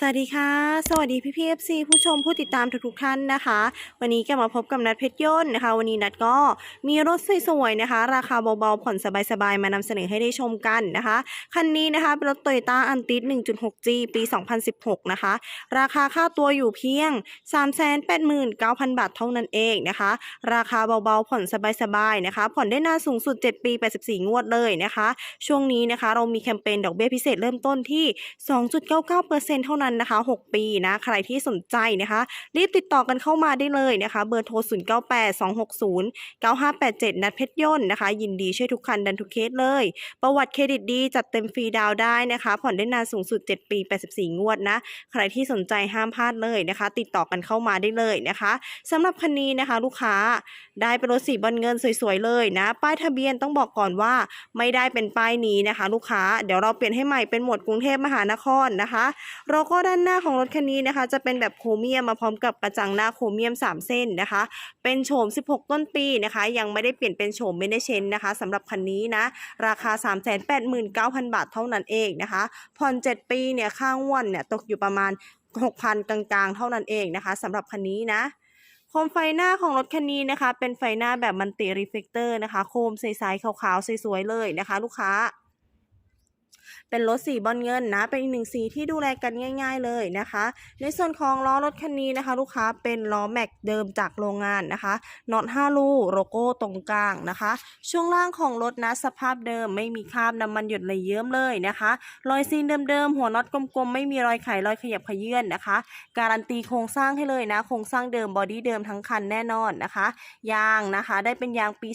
สวัสดีค่ะ สวัสดีพี่พีเอฟซีผู้ชมผู้ติดตามทุกๆท่านนะคะ วันนี้ก็มาพบกับนัดเพชรยนต์นะคะ วันนี้นัดก็มีรถสวยๆนะคะ ราคาเบาๆผ่อนสบายๆ มานำเสนอให้ได้ชมกันนะคะ คันนี้นะคะเป็นรถโตโยต้าอันติส 1.6G ปี 2016 นะคะ ราคาค่าตัวอยู่เพียง 389,000 บาทเท่านั้นเองนะคะ ราคาเบาๆผ่อนสบายๆนะคะ ผ่อนได้นานสูงสุด 7 ปี 84 งวดเลยนะคะ ช่วงนี้นะคะเรามีแคมเปญดอกเบี้ยพิเศษเริ่มต้นที่ 2.99%เท่านั้นนะคะ 6 ปีนะ ใครที่สนใจนะคะ รีบติดต่อกันเข้ามาได้เลยนะคะ เบอร์โทร 0982609587 นัดเพชรยนต์นะคะ ยินดีช่วยทุกคันดันทุกเคสเลย ประวัติเครดิตดีจัดเต็มฟรีดาวได้นะคะ ผ่อนได้นานสูงสุด 7 ปี 84 งวดนะ ใครที่สนใจห้ามพลาดเลยนะคะ ติดต่อกันเข้ามาได้เลยนะคะสำหรับคันนี้นะคะ ลูกค้าได้เป็นรถสีบอลเงินสวยๆเลยนะ ป้ายทะเบียนต้องบอกก่อนว่าไม่ได้เป็นป้ายนี้นะคะ ลูกค้าเดี๋ยวเราเปลี่ยนให้ใหม่เป็นหมวดกรุงเทพมหานครนะคะโลโก้ด้านหน้าของรถคันนี้นะคะ จะเป็นแบบโครเมียมมาพร้อมกับกระจังหน้าโครเมียม 3 เส้นนะคะ เป็นโฉม 16 ต้นปีนะคะ ยังไม่ได้เปลี่ยนเป็นโฉมเบนเชนนะคะสำหรับคันนี้นะ ราคา 389,000 บาทเท่านั้นเองนะคะผ่อน 7 ปีเนี่ยค่างวดเนี่ยตกอยู่ประมาณ 6,000 กลางๆ เท่านั้นเองนะคะสำหรับคันนี้นะโคมไฟหน้าของรถคันนี้นะคะ เป็นไฟหน้าแบบมันติรีเฟกเตอร์นะคะ โคมใสๆขาวๆสวยๆเลยนะคะ ลูกค้า เป็นรถสีบอลเงินนะ เป็นอีกหนึ่งสีที่ดูแลกันง่าย ๆ เลยนะคะ ในส่วนของล้อรถคันนี้นะคะ ลูกค้าเป็นล้อแม็กเดิมจากโรงงานนะคะน็อต5ลูโลโก้ตรงกลางนะคะ ช่วงล่างของรถนะสภาพเดิมไม่มีคราบน้ำมันหยดเลยเยิ้มเลยนะคะ รอยซีนเดิมๆหัวน็อตกลมๆไม่มีรอยไขรอยขยับขยื่นนะคะ การันตีโครงสร้างให้เลยนะโครงสร้างเดิมบอดี้เดิมทั้งคันแน่นอนนะคะยางนะคะ ได้เป็นยางปี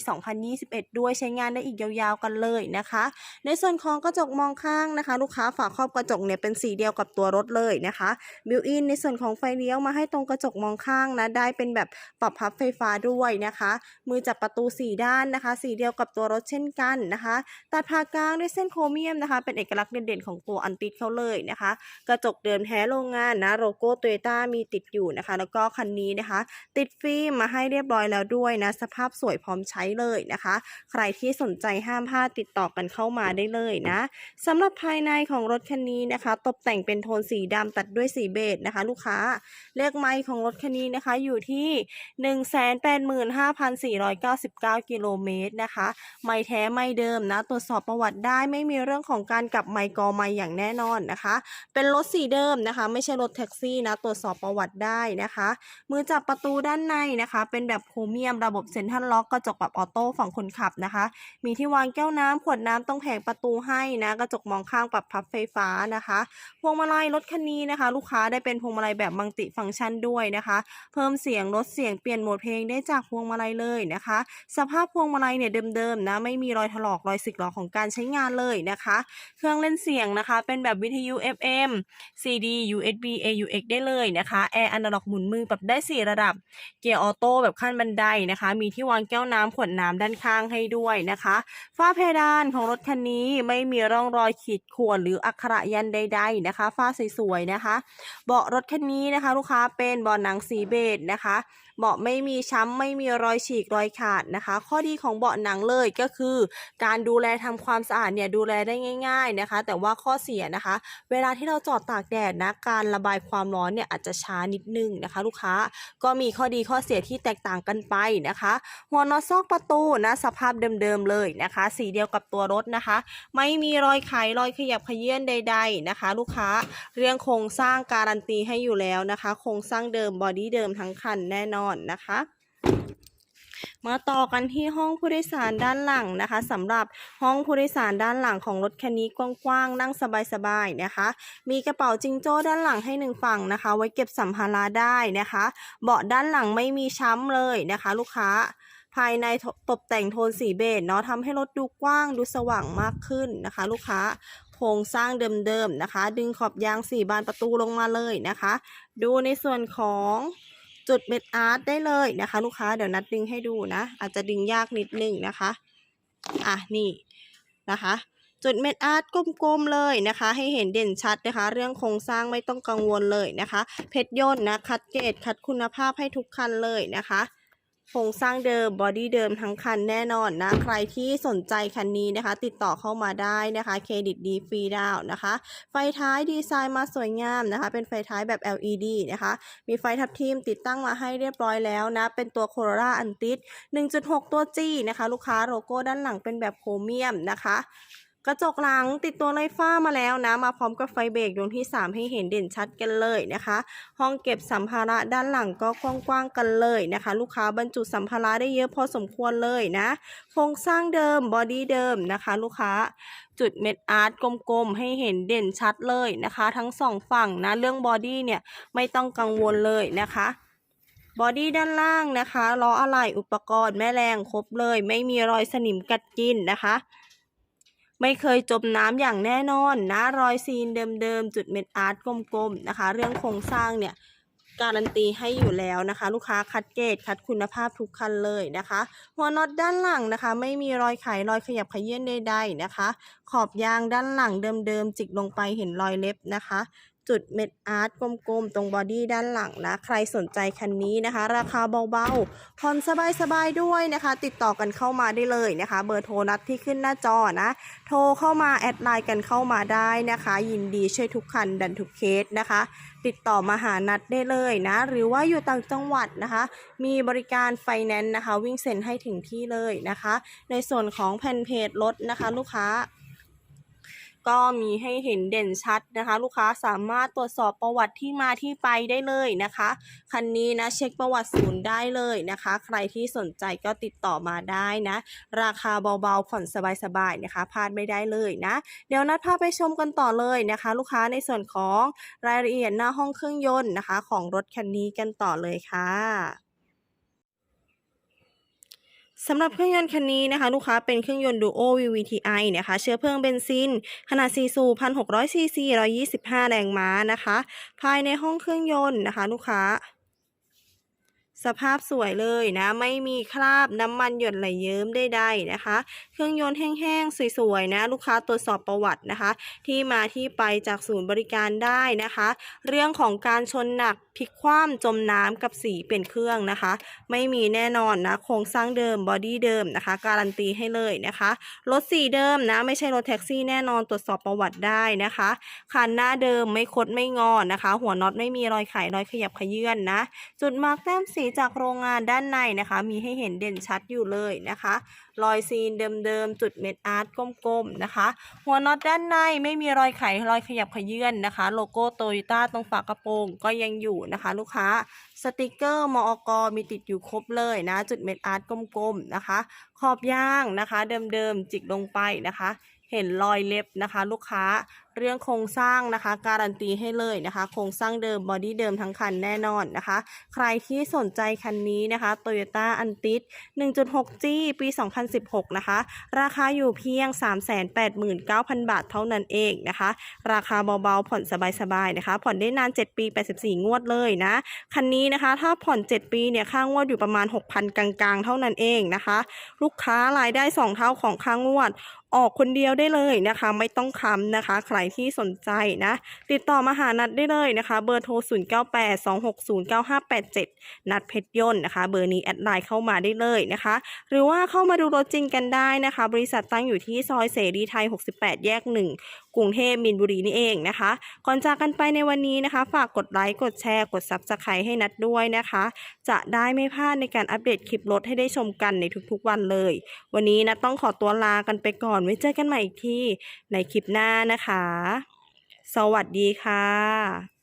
2021 ด้วยใช้งานได้อีกยาวๆกันเลยนะคะ ในส่วนของกระจกมององข้างนะคะ ลูกค้าฝาครอบกระจกเนี่ยเป็นสีเดียวกับตัวรถเลยนะคะบิวอินในส่วนของไฟเลี้ยวมาให้ตรงกระจกมองข้างนะได้เป็นแบบปรับพับไฟฟ้าด้วยนะคะ มือจับประตูสีด้านนะคะ สีเดียวกับตัวรถเช่นกันนะคะตัดผ่ากลางด้วยเส้นโครเมียมนะคะ เป็นเอกลักษณ์เด่นๆของตัวอันติดเขาเลยนะคะ กระจกเดิมแท้โรงงานนะโลโก้โตโยต้ามีติดอยู่นะคะ แล้วก็คันนี้นะคะ ติดฟิล์มมาให้เรียบร้อยแล้วด้วยนะ สภาพสวยพร้อมใช้เลยนะคะ ใครที่สนใจห้ามพลาดติดต่อกันเข้ามาได้เลยนะสำหรับภายในของรถคันนี้นะคะ ตกแต่งเป็นโทนสีดำตัดด้วยสีเบจนะคะ ลูกค้าเลขไมล์ของรถคันนี้นะคะอยู่ที่ 185,499 กิโลเมตรนะคะ ไม่แท้ไม่เดิมนะ ตรวจสอบประวัติได้ไม่มีเรื่องของการกลับไมค์กอไมค์อย่างแน่นอนนะคะ เป็นรถสีเดิมนะคะ ไม่ใช่รถแท็กซี่นะ ตรวจสอบประวัติได้นะคะ มือจับประตูด้านในนะคะ เป็นแบบโครเมียมระบบเซ็นทรัลล็อกกระจกแบบออโต้ฝั่งคนขับนะคะ มีที่วางแก้วน้ำขวดน้ำตรงแผงประตูให้นะกระจกมองข้างปรับพับไฟฟ้านะคะพวงมาลัยรถคันนี้นะคะ ลูกค้าได้เป็นพวงมาลัยแบบมัลติฟังก์ชันด้วยนะคะ เพิ่มเสียงลดเสียงเปลี่ยนโหมดเพลงได้จากพวงมาลัยเลยนะคะ สภาพพวงมาลัยเนี่ยเดิมๆนะไม่มีรอยถลอกรอยสึกหรอของการใช้งานเลยนะคะ เครื่องเล่นเสียงนะคะ เป็นแบบวิทยุ FM CD USB AUX ได้เลยนะคะแอร์อนาล็อกหมุนมือปรับได้ 4 ระดับ เกียร์ออโต้แบบขั้นบันไดนะคะ มีที่วางแก้วน้ำขวดน้ำด้านข้างให้ด้วยนะคะ ฝ้าเพดานของรถคันนี้ไม่มีร่องรอยขีดข่วนหรืออักขระยันใด ๆนะคะ ฝ้าสวยๆนะคะ เบาะรถคันนี้นะคะ ลูกค้าเป็นเบาะหนังสีเบจนะคะเบาะไม่มีช้ำไม่มีรอยฉีกรอยขาดนะคะ ข้อดีของเบาะหนังเลยก็คือ การดูแลทำความสะอาดเนี่ยดูแลได้ง่าย ๆนะคะ แต่ว่าข้อเสียนะคะ เวลาที่เราจอดตากแดดนะการระบายความร้อนเนี่ยอาจจะช้านิดนึงนะคะ ลูกค้าก็มีข้อดีข้อเสียที่แตกต่างกันไปนะคะหัวนอซอกประตูนะสภาพเดิมๆเลยนะคะ สีเดียวกับตัวรถนะคะ ไม่มีรอยไขรอยขยับขยื่นใด ๆนะคะ ลูกค้าเรื่องโครงสร้างการันตีให้อยู่แล้วนะคะ โครงสร้างเดิมบอดี้เดิมทั้งคันแน่นอนอนนะคะ มาต่อกันที่ห้องผู้โดยสารด้านหลังนะคะสำหรับห้องผู้โดยสารด้านหลังของรถคันนี้กว้างๆนั่งสบายๆนะคะ มีกระเป๋าจิงโจ้ด้านหลังให้หนึ่งฝั่งนะคะ ไว้เก็บสัมภาระได้นะคะ เบาะด้านหลังไม่มีช้ำเลยนะคะ ลูกค้าภายในตกแต่งโทนสีเบจเนาะทำให้รถดูกว้างดูสว่างมากขึ้นนะคะ ลูกค้าโครงสร้างเดิมๆนะคะ ดึงขอบยางสี่บานประตูลงมาเลยนะคะ ดูในส่วนของ จุดเม็ดอาร์ตได้เลยนะคะ ลูกค้าเดี๋ยวนัดดึงให้ดูนะ อาจจะดึงยากนิดนึงนะคะ อะนี่นะคะ จุดเม็ดอาร์ตกลมๆเลยนะคะ ให้เห็นเด่นชัดนะคะ เรื่องโครงสร้างไม่ต้องกังวลเลยนะคะ เพชรย่นนะคัดเกรดคัดคุณภาพให้ทุกคันเลยนะคะ โครงสร้างเดิมบอดี้เดิมทั้งคันแน่นอนนะ ใครที่สนใจคันนี้นะคะ ติดต่อเข้ามาได้นะคะเครดิตดีฟรีดาวนะคะ ไฟท้ายดีไซน์มาสวยงามนะคะ เป็นไฟท้ายแบบ LED นะคะ มีไฟทับทิมติดตั้งมาให้เรียบร้อยแล้วนะ เป็นตัว Corolla a n t i s 1.6 ตัว G นะคะ ลูกค้าโลโก้ด้านหลังเป็นแบบโครเมียมนะคะ กระจกหลังติดตัวไลฟ้ามาแล้วนะ มาพร้อมกับไฟเบรกดวงที่ 3 ให้เห็นเด่นชัดกันเลยนะคะ ห้องเก็บสัมภาระด้านหลังก็กว้างๆกันเลยนะคะ ลูกค้าบรรจุสัมภาระได้เยอะพอสมควรเลยนะโครงสร้างเดิมบอดี้เดิมนะคะ ลูกค้าจุดเม็ดอาร์ตกลมๆ ให้เห็นเด่นชัดเลยนะคะ ทั้งสองฝั่งนะเรื่องบอดี้เนี่ยไม่ต้องกังวลเลยนะคะบอดี้ด้านล่างนะคะล้ออะไหล่อุปกรณ์แม่แรงครบเลย ไม่มีรอยสนิมกัดกินนะคะ ไม่เคยจมน้ำอย่างแน่นอนนะรอยซีนเดิมๆ จุดเม็ดอาร์ตกลมๆนะคะ เรื่องโครงสร้างเนี่ยการันตีให้อยู่แล้วนะคะ ลูกค้าคัดเกรดคัดคุณภาพทุกคันเลยนะคะ หัวน็อตด้านหลังนะคะ ไม่มีรอยไขรอยขยับขยื่นใดๆนะคะ ขอบยางด้านหลังเดิมๆจิกลงไปเห็นรอยเล็บนะคะ จุดเม็ดอาร์ตกลมๆ ตรงบอดี้ด้านหลังนะ ใครสนใจคันนี้นะคะ ราคาเบาๆ ผ่อนสบายๆ ด้วยนะคะ ติดต่อกันเข้ามาได้เลยนะคะ เบอร์โทรนัดที่ขึ้นหน้าจอนะ โทรเข้ามาแอดไลน์กันเข้ามาได้นะคะ ยินดีช่วยทุกคันดันทุกเคสนะคะ ติดต่อมาหานัดได้เลยนะ หรือว่าอยู่ต่างจังหวัดนะคะ มีบริการไฟแนนซ์นะคะ วิ่งเซ็นให้ถึงที่เลยนะคะ ในส่วนของแผ่นเพจรถนะคะ ลูกค้า ก็มีให้เห็นเด่นชัดนะคะ ลูกค้าสามารถตรวจสอบประวัติที่มาที่ไปได้เลยนะคะ คันนี้นะเช็คประวัติศูนย์ได้เลยนะคะ ใครที่สนใจก็ติดต่อมาได้นะ ราคาเบาๆผ่อนสบายๆนะคะพลาดไม่ได้เลยนะ เดี๋ยวนัดพาไปชมกันต่อเลยนะคะ ลูกค้าในส่วนของรายละเอียดหน้าห้องเครื่องยนต์นะคะ ของรถคันนี้กันต่อเลยค่ะ สำหรับเครื่องยนต์คันนี้นะคะ ลูกค้าเป็นเครื่องยนต์ Duo VVTi นะคะ เชื้อเพลิงเบนซิน ขนาด4สูบ1,600ซีซี125 แรงม้านะคะ ภายในห้องเครื่องยนต์นะคะ ลูกค้า สภาพสวยเลยนะ ไม่มีคราบน้ำมันหยดไหลเยิ้มใดๆนะคะ เครื่องยนต์แห้งๆ สวยๆนะ ลูกค้าตรวจสอบประวัตินะคะ ที่มาที่ไปจากศูนย์บริการได้นะคะ เรื่องของการชนหนักพลิกคว่ำจมน้ำกับสีเป็นเครื่องนะคะ ไม่มีแน่นอนนะ โครงสร้างเดิมบอดี้เดิมนะคะ การันตีให้เลยนะคะรถสีเดิมนะ ไม่ใช่รถแท็กซี่แน่นอนตรวจสอบประวัติได้นะคะคันหน้าเดิมไม่คดไม่งอนะคะ หัวน็อตไม่มีรอยไขรอยขยับขยื่นนะ จุดมาร์กแต้มสีจากโรงงานด้านในนะคะ มีให้เห็นเด่นชัดอยู่เลยนะคะ รอยซีนเดิมๆ จุดเม็ดอาร์ตกลมๆนะคะ หัวน็อตด้านในไม่มีรอยไขรอยขยับขยื่นนะคะ โลโก้โตโยต้าตรงฝากระโปรงก็ยังอยู่นะคะ ลูกค้าสติกเกอร์มอกมีติดอยู่ครบเลยนะ จุดเม็ดอาร์ตกลมๆนะคะ ขอบยางนะคะ เดิมๆจิกลงไปนะคะเห็นรอยเล็บนะคะ ลูกค้าเรื่องโครงสร้างนะคะ การันตีให้เลยนะคะ โครงสร้างเดิมบอดี้เดิมทั้งคันแน่นอนนะคะ ใครที่สนใจคันนี้นะคะ Toyota a n t i s 1.6G ปี 2016 นะคะ ราคาอยู่เพียง 389,000 บาทเท่านั้นเองนะคะ ราคาเบาๆ ผ่อนสบายๆนะคะ ผ่อนได้นาน 7 ปี 84 งวดเลยนะ คันนี้นะคะ ถ้าผ่อน 7 ปีเนี่ยค่างวดอยู่ประมาณ 6,000 กลางๆ เท่านั้นเองนะคะ ลูกค้ารายได้ 2 เท่าของค่างวด ออกคนเดียวได้เลยนะคะ ไม่ต้องค้ำนะคะ ใครที่สนใจนะ ติดต่อมาหานัดได้เลยนะคะ เบอร์โทร 0982609587 นัดเพชรยนต์นะคะ เบอร์นี้แอดไลน์เข้ามาได้เลยนะคะ หรือว่าเข้ามาดูรถจริงกันได้นะคะ บริษัทตั้งอยู่ที่ซอยเสรีไทย 68 แยก 1 กรุงเทพมินบุรีนี่เองนะคะ ก่อนจากกันไปในวันนี้นะคะ ฝากกดไลค์กดแชร์กด Subscribe ให้นัดด้วยนะคะ จะได้ไม่พลาดในการอัปเดตคลิปรถให้ได้ชมกันในทุกๆวันเลย วันนี้นะต้องขอตัวลากันไปก่อนไว้เจอกันใหม่อีกที่ในคลิปหน้านะคะสวัสดีค่ะ